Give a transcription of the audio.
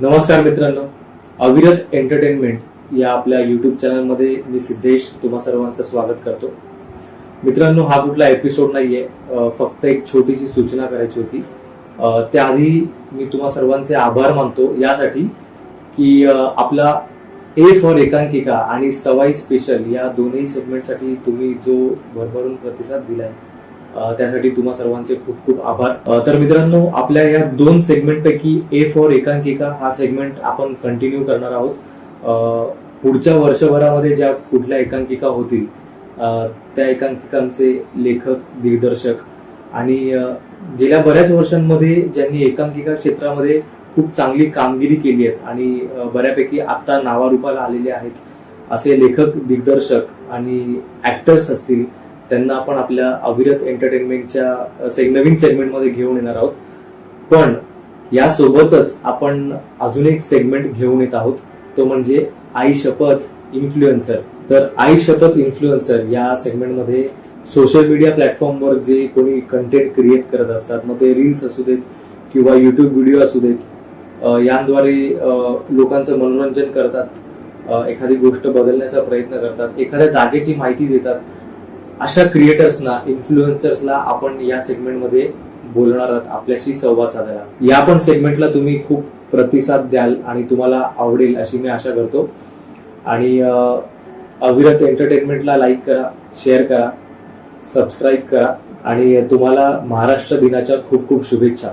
नमस्कार मित्रांनो. अविरत एंटरटेनमेंट या आपल्या युट्यूब चॅनलमध्ये मी सिद्धेश तुम्हा सर्वांचं स्वागत करतो. मित्रांनो हा कुठला एपिसोड नाहीये. फक्त एक छोटीशी सूचना करायची होती. त्याआधी मी तुम्हा सर्वांचे आभार मानतो. यासाठी की आपला ए फॉर एकांकिका आणि सवाई स्पेशल या दोन्ही सेगमेंटसाठी तुम्ही जो भरभरून प्रतिसाद दिलाय त्यासाठी तुम्हा सर्वांचे खूप खूप आभार. तर मित्रांनो आपल्या या दोन सेगमेंटपैकी ए फॉर एकांकिका हा सेगमेंट आपण कंटिन्यू करणार आहोत. पुढच्या वर्षभरामध्ये ज्या कुठल्या एकांकिका होतील त्या एकांकिकांचे लेखक दिग्दर्शक आणि गेल्या बऱ्याच वर्षांमध्ये ज्यांनी एकांकिका क्षेत्रामध्ये खूप चांगली कामगिरी केली आहे आणि बऱ्यापैकी आत्ता नावारूपाला आलेले आहेत असे लेखक दिग्दर्शक आणि ऍक्टर्स असतील त्यांना आपण आपल्या अविरत एंटरटेनमेंटच्या सेग नवीन सेगमेंटमध्ये घेऊन येणार आहोत. पण यासोबतच आपण अजून एक सेगमेंट घेऊन येत आहोत. तो म्हणजे आई शपथ इन्फ्लुएन्सर तर आई शपथ इन्फ्लुएन्सर या सेगमेंटमध्ये सोशल मीडिया प्लॅटफॉर्मवर जे कोणी कंटेंट क्रिएट करत असतात मग ते रील्स असू देत किंवा युट्यूब व्हिडिओ असू देत यांद्वारे लोकांचं मनोरंजन करतात एखादी गोष्ट बदलण्याचा प्रयत्न करतात एखाद्या जागेची माहिती देतात अशा क्रिएटर्सना इन्फ्लुएन्सर्सला आपण या सेगमेंटमध्ये बोलणार आहात आपल्याशी संवाद साधायला. या पण सेगमेंटला तुम्ही खूप प्रतिसाद द्याल आणि तुम्हाला आवडेल अशी मी आशा करतो. आणि अविरत एंटरटेनमेंटला लाईक करा शेअर करा सबस्क्राईब करा आणि तुम्हाला महाराष्ट्र दिनाच्या खूप खूप शुभेच्छा.